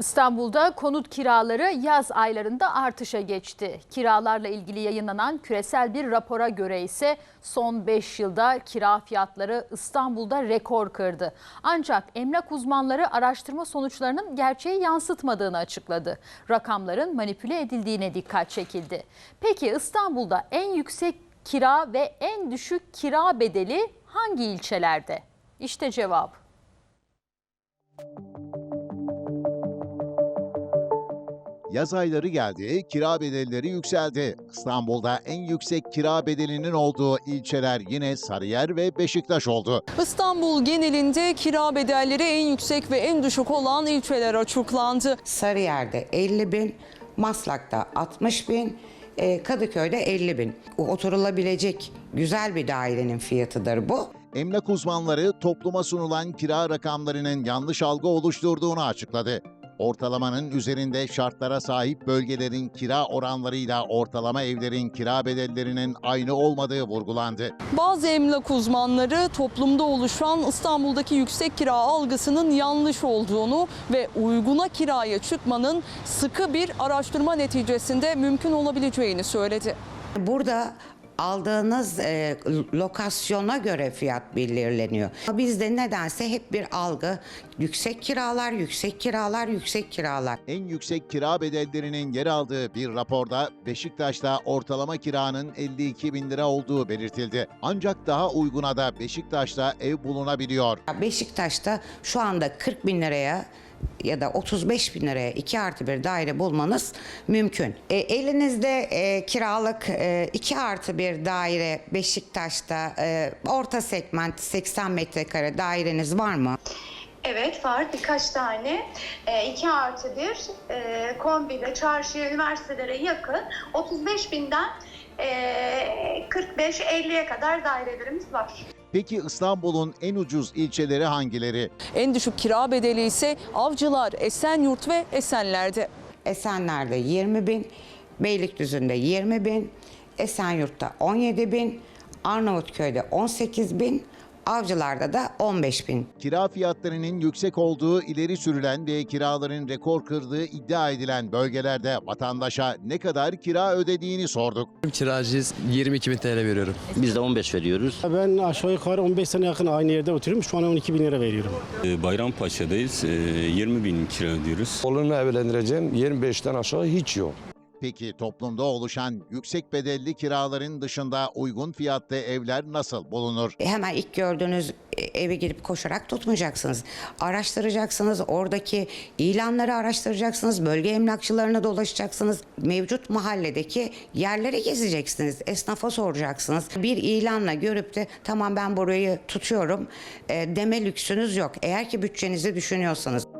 İstanbul'da konut kiraları yaz aylarında artışa geçti. Kiralarla ilgili yayınlanan küresel bir rapora göre ise son 5 yılda kira fiyatları İstanbul'da rekor kırdı. Ancak emlak uzmanları araştırma sonuçlarının gerçeği yansıtmadığını açıkladı. Rakamların manipüle edildiğine dikkat çekildi. Peki İstanbul'da en yüksek kira ve en düşük kira bedeli hangi ilçelerde? İşte cevap. Yaz ayları geldi, kira bedelleri yükseldi. İstanbul'da en yüksek kira bedelinin olduğu ilçeler yine Sarıyer ve Beşiktaş oldu. İstanbul genelinde kira bedelleri en yüksek ve en düşük olan ilçeler açıklandı. Sarıyer'de 50 bin, Maslak'ta 60 bin, e, Kadıköy'de 50 bin. Oturulabilecek güzel bir dairenin fiyatıdır bu. Emlak uzmanları topluma sunulan kira rakamlarının yanlış algı oluşturduğunu açıkladı. Ortalamanın üzerinde şartlara sahip bölgelerin kira oranlarıyla ortalama evlerin kira bedellerinin aynı olmadığı vurgulandı. Bazı emlak uzmanları toplumda oluşan İstanbul'daki yüksek kira algısının yanlış olduğunu ve uyguna kiraya çıkmanın sıkı bir araştırma neticesinde mümkün olabileceğini söyledi. Burada aldığınız e, lokasyona göre fiyat belirleniyor. Bizde nedense hep bir algı yüksek kiralar, yüksek kiralar, yüksek kiralar. En yüksek kira bedellerinin yer aldığı bir raporda Beşiktaş'ta ortalama kiranın 52 bin lira olduğu belirtildi. Ancak daha uyguna da Beşiktaş'ta ev bulunabiliyor. Beşiktaş'ta şu anda 40 bin liraya ya da 35 bin liraya 2 artı bir daire bulmanız mümkün. E, elinizde e, kiralık e, 2 artı bir daire Beşiktaş'ta e, orta segment 80 metrekare daireniz var mı? Evet var birkaç tane. 2 artı 1 e, kombide çarşıya, üniversitelere yakın 35 binden e, 45-50'ye kadar dairelerimiz var. Peki İstanbul'un en ucuz ilçeleri hangileri? En düşük kira bedeli ise Avcılar, Esenyurt ve Esenler'de. Esenler'de 20 bin, Beylikdüzü'nde 20 bin, Esenyurt'ta 17 bin, Arnavutköy'de 18 bin, Avcılar'da da 15 bin. Kira fiyatlarının yüksek olduğu ileri sürülen ve kiraların rekor kırdığı iddia edilen bölgelerde vatandaşa ne kadar kira ödediğini sorduk. Kiracıyız 22 bin TL veriyorum. Biz de 15 veriyoruz. Ben aşağı yukarı 15 sene yakın aynı yerde oturuyorum. Şu an 12 bin lira veriyorum. Ee, Bayrampaşa'dayız. Ee, 20 bin kira ödüyoruz. Oğlunu evlendireceğim 25'ten aşağı hiç yok. Peki toplumda oluşan yüksek bedelli kiraların dışında uygun fiyatlı evler nasıl bulunur? Hemen ilk gördüğünüz eve girip koşarak tutmayacaksınız. Araştıracaksınız, oradaki ilanları araştıracaksınız, bölge emlakçılarına dolaşacaksınız. Mevcut mahalledeki yerleri gezeceksiniz, esnafa soracaksınız. Bir ilanla görüp de tamam ben burayı tutuyorum e, deme lüksünüz yok. Eğer ki bütçenizi düşünüyorsanız.